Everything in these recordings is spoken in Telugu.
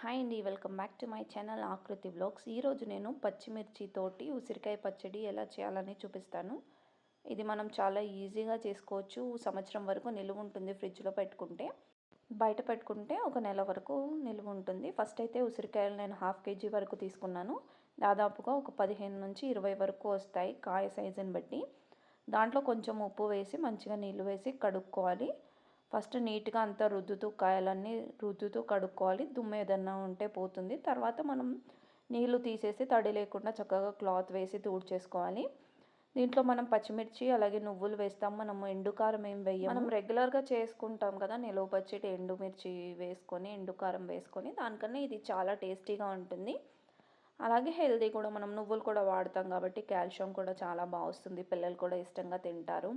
హాయ్ అండి welcome back to my channel Aakruti vlogs. ఈరోజు నేను పచ్చిమిర్చి తోటి ఉసిరికాయ పచ్చడి ఎలా చేయాలని చూపిస్తాను. ఇది మనం చాలా ఈజీగా చేసుకోవచ్చు. సంవత్సరం వరకు నిలువ ఉంటుంది ఫ్రిడ్జ్లో పెట్టుకుంటే. బయట పెట్టుకుంటే ఒక నెల వరకు నిలువ ఉంటుంది. ఫస్ట్ అయితే ఉసిరికాయలు నేను హాఫ్ కేజీ వరకు తీసుకున్నాను. దాదాపుగా ఒక పదిహేను నుంచి ఇరవై వరకు వస్తాయి కాయ సైజుని బట్టి. దాంట్లో కొంచెం ఉప్పు వేసి మంచిగా నీళ్ళు వేసి కడుక్కోవాలి. ఫస్ట్ నీట్గా అంతా రుద్దుతూ కాయలన్నీ రుద్దుతూ కడుక్కోవాలి. దుమ్ము ఏదన్నా ఉంటే పోతుంది. తర్వాత మనం నీళ్ళు తీసేసి తడి లేకుండా చక్కగా క్లాత్ వేసి చేసుకోవాలి దీంట్లో మనం పచ్చిమిర్చి అలాగే నువ్వులు వేస్తాం. మనం ఎండుకారం ఏం వేయం మనం రెగ్యులర్గా చేసుకుంటాం కదా నిలువ పచ్చడి ఎండుమిర్చి వేసుకొని ఎండుకారం వేసుకొని దానికన్నా ఇది చాలా టేస్టీగా ఉంటుంది. అలాగే హెల్దీ కూడా మనం నువ్వులు కూడా వాడతాం కాబట్టి కాల్షియం కూడా చాలా బాగా వస్తుంది. పిల్లలు కూడా ఇష్టంగా తింటారు.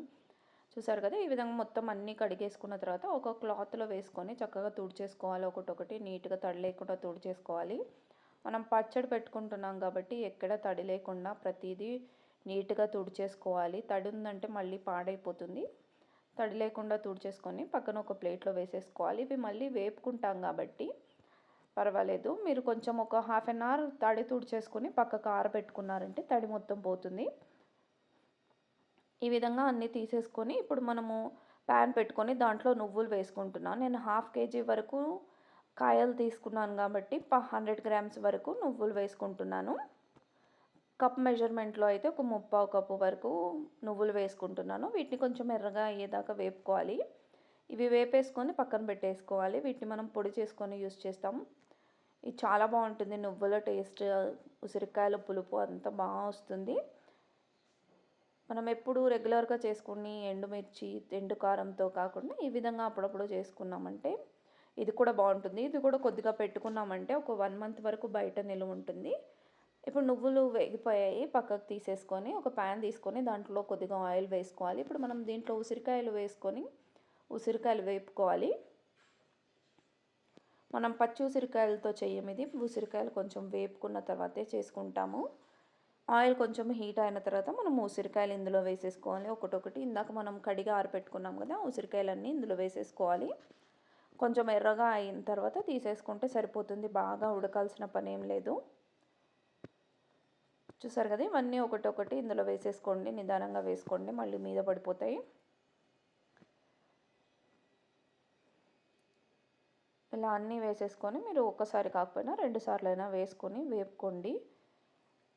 చూసారు కదా ఈ విధంగా మొత్తం అన్నీ కడిగేసుకున్న తర్వాత ఒక క్లాత్లో వేసుకొని చక్కగా తుడిచేసుకోవాలి. ఒకటొకటి నీట్గా తడి లేకుండా తుడిచేసుకోవాలి. మనం పచ్చడి పెట్టుకుంటున్నాం కాబట్టి ఎక్కడ తడి లేకుండా ప్రతిదీ నీట్గా తుడిచేసుకోవాలి. తడి ఉందంటే మళ్ళీ పాడైపోతుంది. తడి లేకుండా తుడిచేసుకొని పక్కన ఒక ప్లేట్లో వేసేసుకోవాలి. ఇవి మళ్ళీ వేపుకుంటాం కాబట్టి పర్వాలేదు. మీరు కొంచెం ఒక హాఫ్ అన్ అవర్ తడి తుడిచేసుకొని పక్కకు ఆరబెట్టుకున్నారంటే తడి మొత్తం పోతుంది. ఈ విధంగా అన్నీ తీసేసుకొని ఇప్పుడు మనము ప్యాన్ పెట్టుకొని దాంట్లో నువ్వులు వేసుకుంటున్నాను. నేను హాఫ్ కేజీ వరకు కాయలు తీసుకున్నాను కాబట్టి హండ్రెడ్ గ్రామ్స్ వరకు నువ్వులు వేసుకుంటున్నాను. కప్ మెజర్మెంట్లో అయితే ఒక ముప్పావు కప్పు వరకు నువ్వులు వేసుకుంటున్నాను. వీటిని కొంచెం ఎర్రగా అయ్యేదాకా వేపుకోవాలి. ఇవి వేపేసుకొని పక్కన పెట్టేసుకోవాలి. వీటిని మనం పొడి చేసుకొని యూస్ చేస్తాం. ఇది చాలా బాగుంటుంది. నువ్వుల టేస్ట్ ఉసిరికాయల పులుపు అంతా బాగా వస్తుంది. మనం ఎప్పుడు రెగ్యులర్గా చేసుకుని ఎండుమిర్చి ఎండు కారంతో కాకుండా ఈ విధంగా అప్పుడప్పుడు చేసుకున్నామంటే ఇది కూడా బాగుంటుంది. ఇది కూడా కొద్దిగా పెట్టుకున్నామంటే ఒక వన్ మంత్ వరకు బయట నిలువ ఉంటుంది. ఇప్పుడు నువ్వులు వేగిపోయాయి పక్కకు తీసేసుకొని ఒక ప్యాన్ తీసుకొని దాంట్లో కొద్దిగా ఆయిల్ వేసుకోవాలి. ఇప్పుడు మనం దీంట్లో ఉసిరికాయలు వేసుకొని ఉసిరికాయలు వేపుకోవాలి. మనం పచ్చి ఉసిరికాయలతో చేయమిది ఉసిరికాయలు కొంచెం వేపుకున్న తర్వాతే చేసుకుంటాము. ఆయిల్ కొంచెం హీట్ అయిన తర్వాత మనం ఉసిరికాయలు ఇందులో వేసేసుకోవాలి. ఒకటొకటి ఇందాక మనం కడిగా ఆరపెట్టుకున్నాం కదా ఉసిరికాయలన్నీ ఇందులో వేసేసుకోవాలి. కొంచెం ఎర్రగా అయిన తర్వాత తీసేసుకుంటే సరిపోతుంది. బాగా ఉడకాల్సిన పని ఏం లేదు. చూసారు కదా ఇవన్నీ ఒకటొకటి ఇందులో వేసేసుకోండి. నిదానంగా వేసుకోండి. మళ్ళీ మీద పడిపోతాయి. ఇలా అన్నీ వేసేసుకొని మీరు ఒక్కసారి కాకపోయినా రెండుసార్లు అయినా వేసుకొని వేపుకోండి.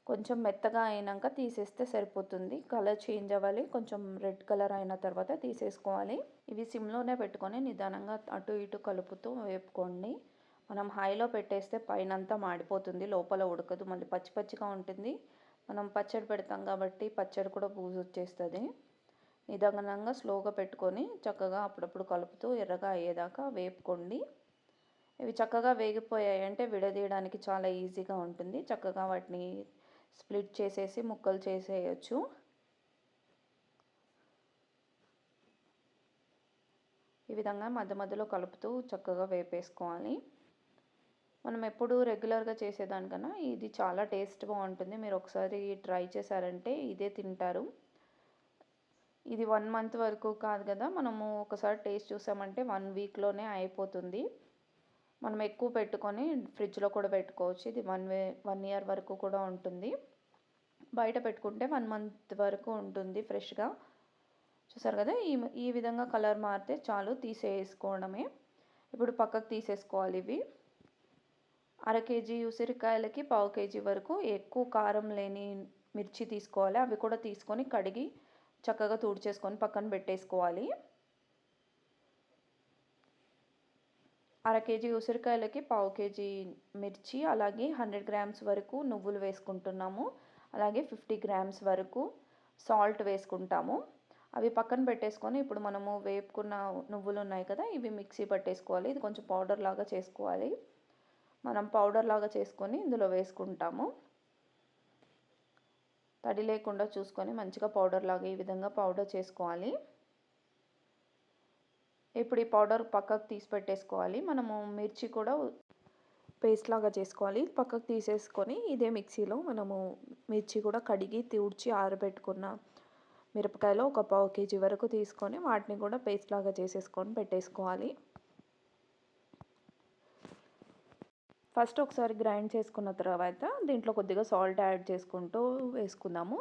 కొంచెం మెత్తగా అయినాక తీసేస్తే సరిపోతుంది. కలర్ చేంజ్ అవ్వాలి. కొంచెం రెడ్ కలర్ అయిన తర్వాత తీసేసుకోవాలి. ఇవి సిమ్లోనే పెట్టుకొని నిదానంగా అటు ఇటు కలుపుతూ వేపుకోండి. మనం హైలో పెట్టేస్తే పైన అంతా మాడిపోతుంది. లోపల ఉడకదు. మళ్ళీ పచ్చి పచ్చిగా ఉంటుంది. మనం పచ్చడి పెడతాం కాబట్టి పచ్చడి కూడా బూజు వచ్చేస్తుంది. నిదానంగా స్లోగా పెట్టుకొని చక్కగా అప్పుడప్పుడు కలుపుతూ ఎర్రగా అయ్యేదాకా వేపుకోండి. ఇవి చక్కగా వేగిపోయాయి అంటే విడదీయడానికి చాలా ఈజీగా ఉంటుంది. చక్కగా వాటిని స్ప్లిట్ చేసేసి ముక్కలు చేసేయచ్చు. ఈ విధంగా మధ్య మధ్యలో కలుపుతూ చక్కగా వేపేసుకోవాలి. మనం ఎప్పుడు రెగ్యులర్గా చేసేదానికన్నా ఇది చాలా టేస్ట్ బాగుంటుంది. మీరు ఒకసారి ట్రై చేశారంటే ఇదే తింటారు. ఇది వన్ మంత్ వరకు కాదు కదా మనము ఒకసారి టేస్ట్ చూసామంటే వన్ వీక్లోనే అయిపోతుంది. మనం ఎక్కువ పెట్టుకొని ఫ్రిడ్జ్లో కూడా పెట్టుకోవచ్చు. ఇది వన్ వే వన్ ఇయర్ వరకు కూడా ఉంటుంది. బయట పెట్టుకుంటే వన్ మంత్ వరకు ఉంటుంది ఫ్రెష్గా. చూసారు కదా? ఈ ఈ విధంగా కలర్ మారితే చాలు తీసేసుకోవడమే. ఇప్పుడు పక్కకు తీసేసుకోవాలి ఇవి. అర కేజీ ఉసిరికాయలకి పావు కేజీ వరకు ఎక్కువ కారం లేని మిర్చి తీసుకోవాలి. అవి కూడా తీసుకొని కడిగి చక్కగా తుడిచేసుకొని పక్కన పెట్టేసుకోవాలి. అర కేజీ ఉసిరికాయలకి పావు కేజీ మిర్చి అలాగే హండ్రెడ్ గ్రామ్స్ వరకు నువ్వులు వేసుకుంటున్నాము. అలాగే ఫిఫ్టీ గ్రామ్స్ వరకు సాల్ట్ వేసుకుంటాము. అవి పక్కన పెట్టేసుకొని ఇప్పుడు మనము వేపుకున్న నువ్వులు ఉన్నాయి కదా ఇవి మిక్సీ పట్టేసుకోవాలి. ఇది కొంచెం పౌడర్ లాగా చేసుకోవాలి. మనం పౌడర్ లాగా చేసుకొని ఇందులో వేసుకుంటాము. తడి లేకుండా చూసుకొని మంచిగా పౌడర్ లాగా ఈ విధంగా పౌడర్ చేసుకోవాలి. ఇప్పుడు ఈ పౌడర్ పక్కకు తీసి పెట్టేసుకోవాలి. మనము మిర్చి కూడా పేస్ట్ లాగా చేసుకోవాలి. పక్కకు తీసేసుకొని ఇదే మిక్సీలో మనము మిర్చి కూడా కడిగి తూడ్చి ఆరబెట్టుకున్న మిరపకాయలో ఒక పావు కేజీ వరకు తీసుకొని వాటిని కూడా పేస్ట్ లాగా చేసేసుకొని పెట్టేసుకోవాలి. ఫస్ట్ ఒకసారి గ్రైండ్ చేసుకున్న తర్వాత దీంట్లో కొద్దిగా సాల్ట్ యాడ్ చేసుకుంటూ వేసుకుందాము.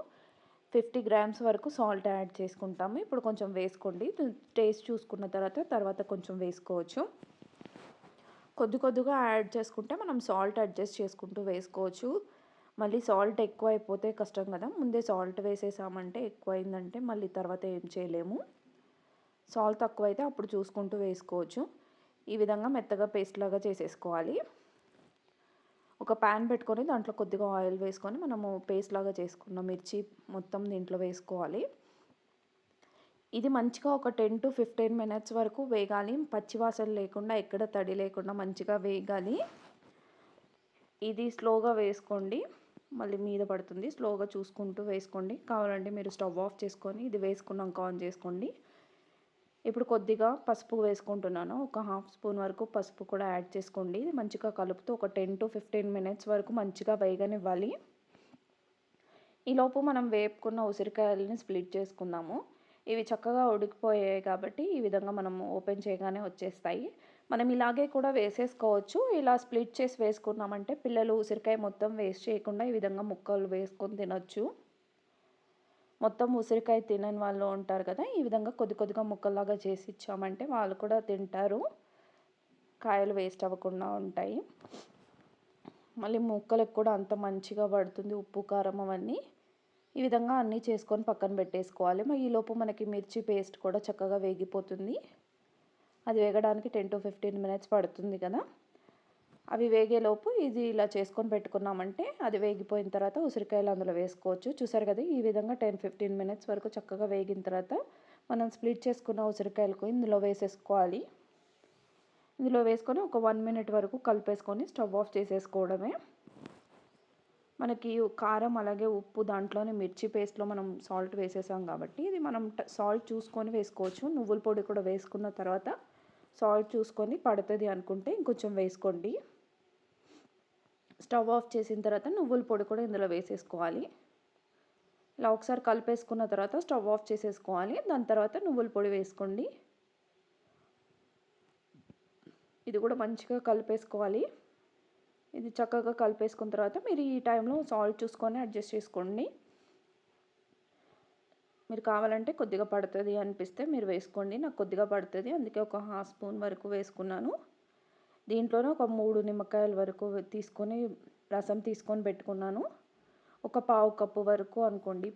ఫిఫ్టీ గ్రామ్స్ వరకు సాల్ట్ యాడ్ చేసుకుంటాము. ఇప్పుడు కొంచెం వేసుకోండి. టేస్ట్ చూసుకున్న తర్వాత తర్వాత కొంచెం వేసుకోవచ్చు. కొద్ది కొద్దిగా యాడ్ చేసుకుంటే మనం సాల్ట్ అడ్జస్ట్ చేసుకుంటూ వేసుకోవచ్చు. మళ్ళీ సాల్ట్ ఎక్కువ అయిపోతే కష్టం కదా. ముందే సాల్ట్ వేసేసామంటే ఎక్కువైందంటే మళ్ళీ తర్వాత ఏం చేయలేము. సాల్ట్ తక్కువ అయితే అప్పుడు చూసుకుంటూ వేసుకోవచ్చు. ఈ విధంగా మెత్తగా పేస్ట్ లాగా చేసేసుకోవాలి. ఒక ప్యాన్ పెట్టుకొని దాంట్లో కొద్దిగా ఆయిల్ వేసుకొని మనము పేస్ట్ లాగా చేసుకున్న మిర్చి మొత్తం దీంట్లో వేసుకోవాలి. ఇది మంచిగా ఒక టెన్ టు ఫిఫ్టీన్ మినిట్స్ వరకు వేగాలి. పచ్చివాసన లేకుండా ఎక్కడ తడి లేకుండా మంచిగా వేగాలి. ఇది స్లోగా వేసుకోండి. మళ్ళీ మీద పడుతుంది. స్లోగా చూసుకుంటూ వేసుకోండి. కావాలంటే మీరు స్టవ్ ఆఫ్ చేసుకొని ఇది వేసుకున్నాక ఆన్ చేసుకోండి. ఇప్పుడు కొద్దిగా పసుపు వేసుకుంటున్నాను. ఒక హాఫ్ స్పూన్ వరకు పసుపు కూడా యాడ్ చేసుకోండి. మంచిగా కలుపుతూ ఒక టెన్ టు ఫిఫ్టీన్ మినిట్స్ వరకు మంచిగా వేగనివ్వాలి. ఈలోపు మనం వేపుకున్న ఉసిరికాయలని స్ప్లిట్ చేసుకుందాము. ఇవి చక్కగా ఉడికిపోయాయి కాబట్టి ఈ విధంగా మనం ఓపెన్ చేయగానే వచ్చేస్తాయి. మనం ఇలాగే కూడా వేసేసుకోవచ్చు. ఇలా స్ప్లిట్ చేసి వేసుకున్నామంటే పిల్లలు ఉసిరికాయ మొత్తం వేస్ట్ చేయకుండా ఈ విధంగా ముక్కలు వేసుకొని తినొచ్చు. మొత్తం ఉసిరికాయ తినని వాళ్ళు ఉంటారు కదా ఈ విధంగా కొద్ది కొద్దిగా ముక్కల్లాగా చేసి ఇచ్చామంటే వాళ్ళు కూడా తింటారు. కాయలు వేస్ట్ అవ్వకుండా ఉంటాయి. మళ్ళీ ముక్కలకు కూడా అంత మంచిగా పడుతుంది ఉప్పు కారం అవన్నీ. ఈ విధంగా అన్నీ చేసుకొని పక్కన పెట్టేసుకోవాలి. మరి ఈలోపు మనకి మిర్చి పేస్ట్ కూడా చక్కగా వేగిపోతుంది. అది వేగడానికి టెన్ టు ఫిఫ్టీన్ మినిట్స్ పడుతుంది కదా. అవి వేగేలోపు ఇది ఇలా చేసుకొని పెట్టుకున్నామంటే అది వేగిపోయిన తర్వాత ఉసిరికాయలు అందులో వేసుకోవచ్చు. చూసారు కదా ఈ విధంగా టెన్ ఫిఫ్టీన్ మినిట్స్ వరకు చక్కగా వేగిన తర్వాత మనం స్ప్లిట్ చేసుకున్న ఉసిరికాయలకు ఇందులో వేసేసుకోవాలి. ఇందులో వేసుకొని ఒక వన్ మినిట్ వరకు కలిపేసుకొని స్టవ్ ఆఫ్ చేసేసుకోవడమే. మనకి కారం అలాగే ఉప్పు దాంట్లోనే మిర్చి పేస్ట్లో మనం సాల్ట్ వేసేసాం కాబట్టి ఇది మనం సాల్ట్ చూసుకొని వేసుకోవచ్చు. నువ్వుల పొడి కూడా వేసుకున్న తర్వాత సాల్ట్ చూసుకొని పడుతుంది అనుకుంటే ఇంకొంచెం వేసుకోండి. స్టవ్ ఆఫ్ చేసిన తర్వాత నువ్వుల పొడి కూడా ఇందులో వేసేసుకోవాలి. ఇలా ఒకసారి కలిపేసుకున్న తర్వాత స్టవ్ ఆఫ్ చేసేసుకోవాలి. దాని తర్వాత నువ్వుల పొడి వేసుకోండి. ఇది కూడా మంచిగా కలిపేసుకోవాలి. ఇది చక్కగా కలిపేసుకున్న తర్వాత మీరు ఈ టైంలో సాల్ట్ చూసుకొని అడ్జస్ట్ చేసుకోండి. మీరు కావాలంటే కొద్దిగా పడుతుంది అనిపిస్తే మీరు వేసుకోండి. నాకు కొద్దిగా పడుతుంది. అందుకే ఒక హాఫ్ స్పూన్ వరకు వేసుకున్నాను. దీంట్లోనే ఒక మూడు నిమ్మకాయల వరకు తీసుకొని రసం తీసుకొని పెట్టుకున్నాను. ఒక పావు కప్పు వరకు అనుకోండి.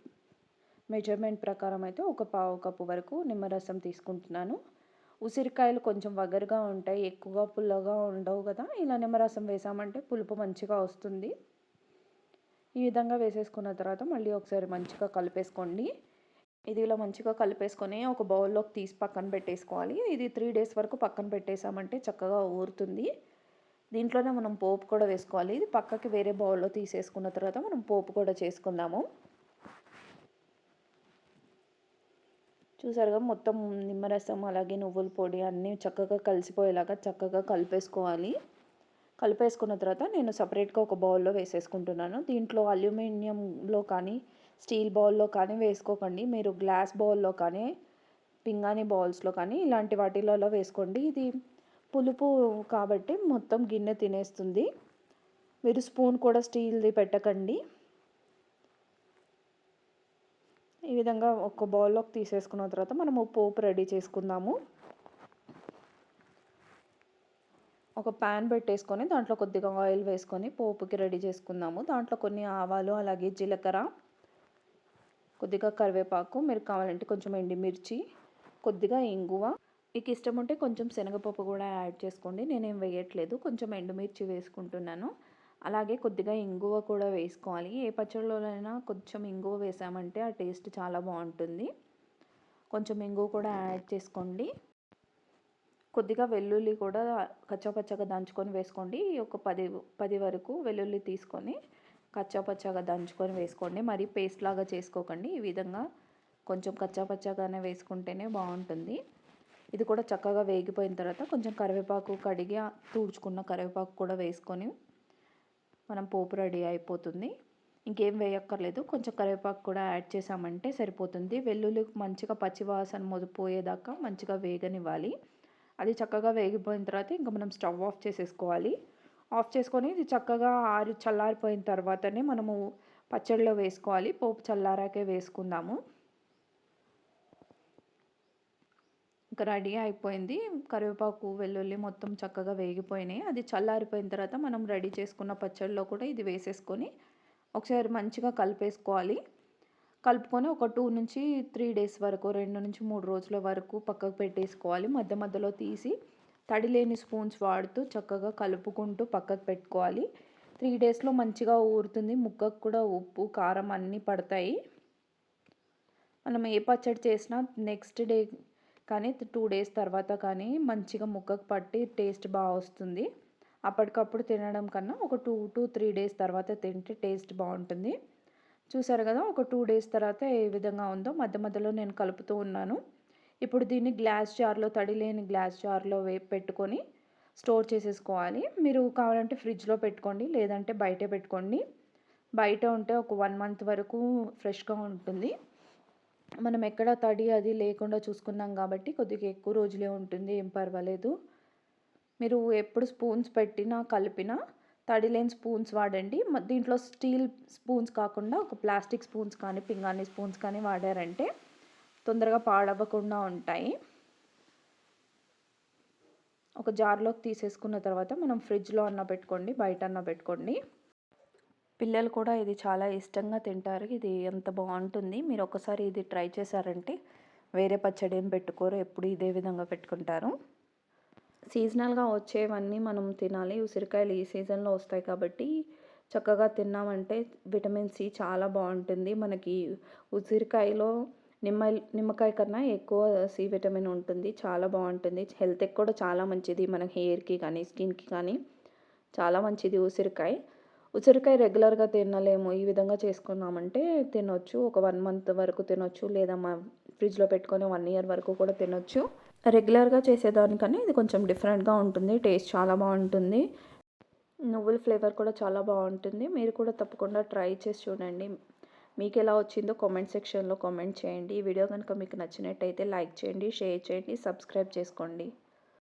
మెజర్మెంట్ ప్రకారం అయితే ఒక పావు కప్పు వరకు నిమ్మరసం తీసుకుంటున్నాను. ఉసిరికాయలు కొంచెం వగరుగా ఉంటాయి ఎక్కువగా పుల్లగా ఉండవు కదా. ఇలా నిమ్మరసం వేసామంటే పులుపు మంచిగా వస్తుంది. ఈ విధంగా వేసేసుకున్న తర్వాత మళ్ళీ ఒకసారి మంచిగా కలిపేసుకోండి. ఇది ఇలా మంచిగా కలిపేసుకొని ఒక బౌల్లోకి తీసి పక్కన పెట్టేసుకోవాలి. ఇది త్రీ డేస్ వరకు పక్కన పెట్టేసామంటే చక్కగా ఊరుతుంది. దీంట్లోనే మనం పోపు కూడా వేసుకోవాలి. ఇది పక్కకి వేరే బౌల్లో తీసేసుకున్న తర్వాత మనం పోపు కూడా చేసుకుందాము. చూసారుగా మొత్తం నిమ్మరసం అలాగే నువ్వుల పొడి అన్నీ చక్కగా కలిసిపోయేలాగా చక్కగా కలిపేసుకోవాలి. కలిపేసుకున్న తర్వాత నేను సపరేట్గా ఒక బౌల్లో వేసేసుకుంటున్నాను. దీంట్లో అల్యూమినియంలో కానీ స్టీల్ బౌల్లో కానీ వేసుకోకండి. మీరు గ్లాస్ బౌల్లో కానీ పింగాణి బౌల్స్లో కానీ ఇలాంటి వాటిలలో వేసుకోండి. ఇది పులుపు కాబట్టి మొత్తం గిన్నె తినేస్తుంది. మీరు స్పూన్ కూడా స్టీల్ది పెట్టకండి. ఈ విధంగా ఒక బౌల్లోకి తీసేసుకున్న తర్వాత మనము పోపు రెడీ చేసుకుందాము. ఒక ప్యాన్ పెట్టేసుకొని దాంట్లో కొద్దిగా ఆయిల్ వేసుకొని పోపుకి రెడీ చేసుకుందాము. దాంట్లో కొన్ని ఆవాలు అలాగే జీలకర్ర కొద్దిగా కరివేపాకు మీరు కావాలంటే కొంచెం ఎండిమిర్చి కొద్దిగా ఇంగువ. మీకు ఇష్టం ఉంటే కొంచెం శనగపప్పు కూడా యాడ్ చేసుకోండి. నేనేం వేయట్లేదు. కొంచెం ఎండుమిర్చి వేసుకుంటున్నాను. అలాగే కొద్దిగా ఇంగువ కూడా వేసుకోవాలి. ఏ పచ్చడిలోనైనా కొంచెం ఇంగువ వేసామంటే ఆ టేస్ట్ చాలా బాగుంటుంది. కొంచెం ఇంగువ కూడా యాడ్ చేసుకోండి. కొద్దిగా వెల్లుల్లి కూడా కచ్చాపచ్చగా దంచుకొని వేసుకోండి. ఒక పది పది వరకు వెల్లుల్లి తీసుకొని కచ్చాపచ్చాగా దంచుకొని వేసుకోండి. మరి పేస్ట్ లాగా చేసుకోకండి. ఈ విధంగా కొంచెం కచ్చాపచ్చాగానే వేసుకుంటేనే బాగుంటుంది. ఇది కూడా చక్కగా వేగిపోయిన తర్వాత కొంచెం కరివేపాకు కడిగి తూడ్చుకున్న కరివేపాకు కూడా వేసుకొని మనం పోపు రెడీ అయిపోతుంది. ఇంకేం వేయక్కర్లేదు. కొంచెం కరివేపాకు కూడా యాడ్ చేసామంటే సరిపోతుంది. వెల్లుల్లి మంచిగా పచ్చివాసన మొదపోయేదాకా మంచిగా వేగనివ్వాలి. అది చక్కగా వేగిపోయిన తర్వాత ఇంకా మనం స్టవ్ ఆఫ్ చేసేసుకోవాలి. ఆఫ్ చేసుకొని ఇది చక్కగా ఆరి చల్లారిపోయిన తర్వాతనే మనము పచ్చడిలో వేసుకోవాలి. పోపు చల్లారాకే వేసుకుందాము. ఇంకా రెడీ అయిపోయింది. కరివేపాకు వెల్లుల్లి మొత్తం చక్కగా వేగిపోయినాయి. అది చల్లారిపోయిన తర్వాత మనం రెడీ చేసుకున్న పచ్చడిలో కూడా ఇది వేసేసుకొని ఒకసారి మంచిగా కలిపేసుకోవాలి. కలుపుకొని ఒక టూ నుంచి త్రీ డేస్ వరకు రెండు నుంచి మూడు రోజుల వరకు పక్కకు పెట్టేసుకోవాలి. మధ్య మధ్యలో తీసి తడి లేని స్పూన్స్ వాడుతూ చక్కగా కలుపుకుంటూ పక్కకు పెట్టుకోవాలి. త్రీ డేస్లో మంచిగా ఊరుతుంది. ముక్కకు కూడా ఉప్పు కారం అన్నీ పడతాయి. మనం ఏ పచ్చడి చేసినా నెక్స్ట్ డే కానీ టూ డేస్ తర్వాత కానీ మంచిగా ముక్కకు పట్టి టేస్ట్ బాగా వస్తుంది. అప్పటికప్పుడు తినడం కన్నా ఒక టూ టు త్రీ డేస్ తర్వాత తింటే టేస్ట్ బాగుంటుంది. చూసారు కదా ఒక టూ డేస్ తర్వాత ఏ విధంగా ఉందో మధ్య మధ్యలో నేను కలుపుతూ ఉన్నాను. ఇప్పుడు దీన్ని గ్లాస్ జార్లో తడి లేని గ్లాస్ జార్లో వే పెట్టుకొని స్టోర్ చేసేసుకోవాలి. మీరు కావాలంటే ఫ్రిడ్జ్లో పెట్టుకోండి లేదంటే బయటే పెట్టుకోండి. బయట ఉంటే ఒక వన్ మంత్ వరకు ఫ్రెష్గా ఉంటుంది. మనం ఎక్కడ తడి అది లేకుండా చూసుకున్నాం కాబట్టి కొద్దిగా ఎక్కువ రోజులే ఉంటుంది ఏం పర్వాలేదు. మీరు ఎప్పుడు స్పూన్స్ పెట్టినా కలిపినా తడి లేని స్పూన్స్ వాడండి. దీంట్లో స్టీల్ స్పూన్స్ కాకుండా ఒక ప్లాస్టిక్ స్పూన్స్ కానీ పింగాణి స్పూన్స్ కానీ వాడారంటే తొందరగా పాడవ్వకుండా ఉంటాయి. ఒక జార్లోకి తీసేసుకున్న తర్వాత మనం ఫ్రిడ్జ్లో అన్న పెట్టుకోండి బయట అన్న పెట్టుకోండి. పిల్లలు కూడా ఇది చాలా ఇష్టంగా తింటారు. ఇది ఎంత బాగుంటుంది. మీరు ఒకసారి ఇది ట్రై చేశారంటే వేరే పచ్చడి ఏం పెట్టుకోరు. ఎప్పుడు ఇదే విధంగా పెట్టుకుంటారు. సీజనల్గా వచ్చేవన్నీ మనం తినాలి. ఉసిరికాయలు ఈ సీజన్లో వస్తాయి కాబట్టి చక్కగా తిన్నామంటే విటమిన్ సి చాలా బాగుంటుంది. మనకి ఉసిరికాయలో నిమ్మ నిమ్మకాయ కన్నా ఎక్కువ సి విటమిన్ ఉంటుంది. చాలా బాగుంటుంది. హెల్త్కి కూడా చాలా మంచిది. మన హెయిర్కి కానీ స్కిన్కి కానీ చాలా మంచిది ఉసిరికాయ. ఉసిరికాయ రెగ్యులర్గా తినలేము. ఈ విధంగా చేసుకున్నామంటే తినొచ్చు. ఒక వన్ మంత్ వరకు తినొచ్చు. లేదా మా ఫ్రిడ్జ్లో పెట్టుకొని వన్ ఇయర్ వరకు కూడా తినొచ్చు. రెగ్యులర్గా చేసేదానికన్నా ఇది కొంచెం డిఫరెంట్గా ఉంటుంది. టేస్ట్ చాలా బాగుంటుంది. నువ్వుల ఫ్లేవర్ కూడా చాలా బాగుంటుంది. మీరు కూడా తప్పకుండా ట్రై చేసి చూడండి. మీకు ఎలా వచ్చిందో కామెంట్ సెక్షన్లో కామెంట్ చేయండి. ఈ వీడియో కనుక మీకు నచ్చినట్టయితే లైక్ చేయండి షేర్ చేయండి సబ్స్క్రైబ్ చేసుకోండి.